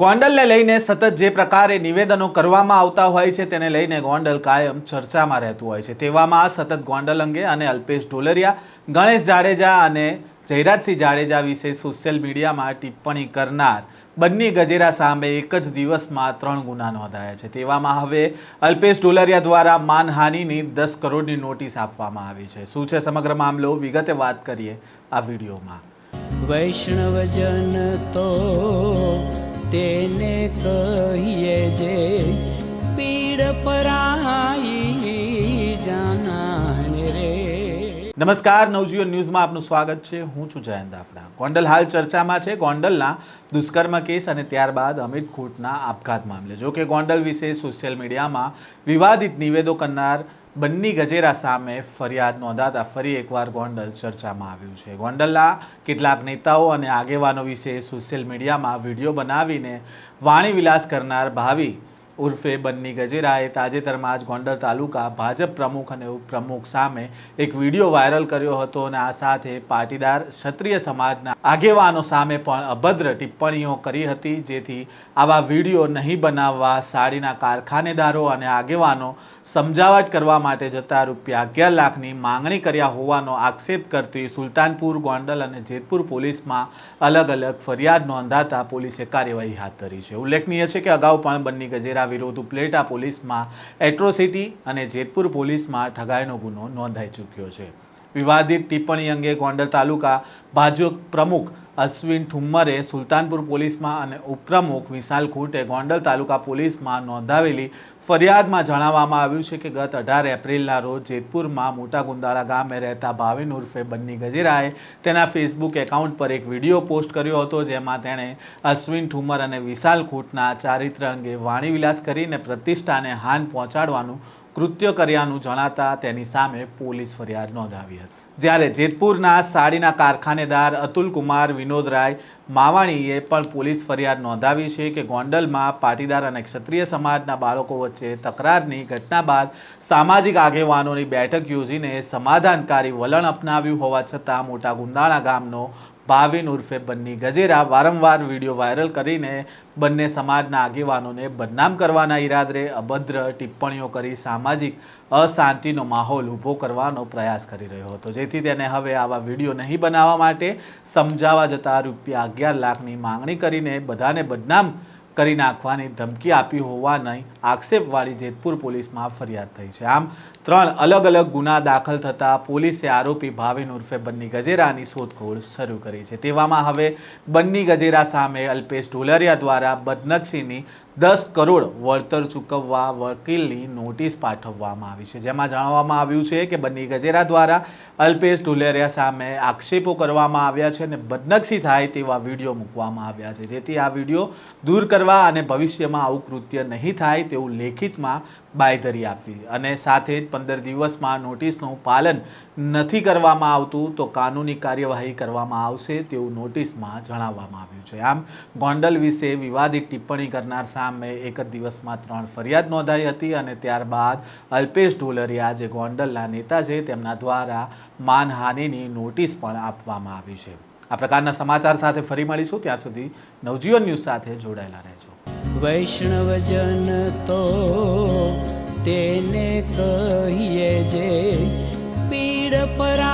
ગોંડલને લઈને સતત જે પ્રકારે નિવેદનો કરવામાં આવતા હોય છે, તેને લઈને ગોંડલ કાયમ ચર્ચામાં રહેતું હોય છે. તેવામાં સતત ગોંડલ અંગે અને અલ્પેશ ઢોલરિયા, ગણેશ જાડેજા અને જયરાજસિંહ જાડેજા વિશે સોશિયલ મીડિયામાં ટિપ્પણી કરનાર બંને ગજેરા સામે એક જ દિવસમાં ત્રણ ગુના નોંધાયા છે. તેવામાં હવે અલ્પેશ ઢોલરિયા દ્વારા માનહાનિની દસ કરોડની નોટિસ આપવામાં આવી છે. શું છે સમગ્ર મામલો? વિગતે વાત કરીએ આ વિડીયોમાં. વૈષ્ણવજન તો કહીએ જે પીડ પરાઈ જાનાને રે. નમસ્કાર, નવજીવન ન્યૂઝમાં આપનું સ્વાગત છે. હું છું જયંત દાફડા ગોંડલ હાલ ચર્ચામાં છે. ગોંડલના દુષ્કર્મ કેસ અને ત્યારબાદ અમિત ખોટના આપઘાત મામલે. જો કે ગોંડલ વિશે સોશિયલ મીડિયામાં વિવાદિત નિવેદો કરનાર બંને ગજેરા સામે ફરિયાદ નોંધાતા ફરી એકવાર ગોંડલ ચર્ચામાં આવ્યું છે. ગોંડલના કેટલાક નેતાઓ અને આગેવાનો વિશે સોશિયલ મીડિયામાં વીડિયો બનાવીને વાણી વિલાસ કરનાર ભાવિ ઉર્ફે બન્ની ગજેરાએ તાજેતરમાં જ ગોંડલ તાલુકા ભાજપ પ્રમુખ અને ઉપપ્રમુખ સામે એક વીડિયો વાયરલ કર્યો હતો અને આ સાથે પાટીદાર ક્ષત્રિય સમાજના આગેવાનો સામે પણ અભદ્ર ટિપ્પણીઓ કરી હતી. જેથી આવા વીડિયો નહીં બનાવવા સાડીના કારખાનેદારો અને આગેવાનો સમજાવટ કરવા માટે જતા રૂપિયા અગિયાર લાખની માંગણી કર્યા હોવાનો આક્ષેપ કરતી સુલતાનપુર, ગોંડલ અને જેતપુર પોલીસમાં અલગ અલગ ફરિયાદ નોંધાતા પોલીસે કાર્યવાહી હાથ ધરી છે. ઉલ્લેખનીય છે કે અગાઉ પણ બન્ની ગજેરા વિરુદ્ધ ઉપલેટા પોલીસમાં એટ્રોસિટી અને જેતપુર પોલીસમાં ઠગાઈનો ગુનો નોંધાઈ ચૂક્યો છે. વિવાદિત ટિપ્પણી અંગે ગોંડલ તાલુકા ભાજપ પ્રમુખ અશ્વિન ઠુમ્મરે સુલતાનપુર પોલીસમાં અને ઉપપ્રમુખ વિશાલ ખૂંટે ગોંડલ તાલુકા પોલીસમાં નોંધાવેલી ફરિયાદમાં જણાવવામાં આવ્યું છે કે ગત અઢાર એપ્રિલના રોજ જેતપુરમાં મોટા ગુંદાળા ગામે રહેતા ભાવિન ઉર્ફે બન્ની ગજેરાએ તેના ફેસબુક એકાઉન્ટ પર એક વીડિયો પોસ્ટ કર્યો હતો જેમાં તેણે અશ્વિન ઠુમર અને વિશાલ ખૂટના ચારિત્ર અંગે વાણીવિલાસ કરીને પ્રતિષ્ઠાને હાન પહોંચાડવાનું કૃત્ય કર્યાનું જણાતા તેની સામે પોલીસ ફરિયાદ નોંધાવી હતી. જ્યારે જેતપુરના સાડીના કારખાનેદાર અતુલ કુમાર વિનોદ રાય માવાણીએ પણ પોલીસ ફરિયાદ નોંધાવી છે કે ગોંડલમાં પાટીદાર અને ક્ષત્રિય સમાજના બાળકો વચ્ચે તકરારની ઘટના બાદ સામાજિક આગેવાનોની બેઠક યોજીને સમાધાનકારી વલણ અપનાવ્યું હોવા છતાં મોટા ગુંદાણા ગામનો ભાવિન ઉર્ફે બન્ની ગજેરા વારંવાર વીડિયો વાયરલ કરીને બંને સમાજના આગેવાનોને બદનામ કરવાના ઈરાદરે અભદ્ર ટિપ્પણીઓ કરી સામાજિક અશાંતિનો માહોલ ઊભો કરવાનો પ્રયાસ કરી રહ્યો હતો. જેથી તેને હવે આવા વીડિયો નહીં બનાવવા માટે સમજાવવા જતાં રૂપિયા અગિયાર લાખની માંગણી કરીને બધાને બદનામ કરી નાખવાની ધમકી આપી હોવાની આક્ષેપવાળી જેતપુર પોલીસમાં ફરિયાદ થઈ છે. આમ ત્રણ અલગ અલગ ગુના દાખલ થતાં પોલીસે આરોપી ભાવિન ઉર્ફે બન્ની ગજેરાની શોધખોળ શરૂ કરી છે. તેવામાં હવે બન્ની ગજેરા સામે અલ્પેશ ઢોલરિયા દ્વારા બદનક્ષીની દસ કરોડ વળતર ચૂકવવા વકીલની નોટિસ પાઠવવામાં આવી છે. જેમાં જણાવવામાં આવ્યું છે કે બન્ની ગજેરા દ્વારા અલ્પેશ ઢોલેરિયા સામે આક્ષેપો કરવામાં આવ્યા છે અને બદનક્ષી થાય તેવા વીડિયો મૂકવામાં આવ્યા છે. જેથી આ વીડિયો દૂર કરવા અને ભવિષ્યમાં આવું કૃત્ય નહીં થાય તેવું લેખિતમાં બાયધરી આપવી અને સાથે જ પંદર દિવસમાં નોટિસનું પાલન નથી કરવામાં આવતું તો કાનૂની કાર્યવાહી કરવામાં આવશે તેવું નોટિસમાં જણાવવામાં આવ્યું છે. આમ, ગોંડલ વિશે વિવાદિત ટિપ્પણી કરનાર સામે એક જ દિવસમાં ત્રણ ફરિયાદ નોંધાઈ હતી અને ત્યારબાદ અલ્પેશ ઢોલરિયા જે ગોંડલના નેતા છે. તેમના દ્વારા માનહાનિની નોટિસ પણ આપવામાં આવી છે. આ પ્રકારના સમાચાર સાથે ફરી મળીશું. ત્યાં સુધી નવજીવન ન્યૂઝ સાથે જોડાયેલા રહેજો. વૈષ્ણવજન તો તેને કહીએ જે પીડ પરાઈ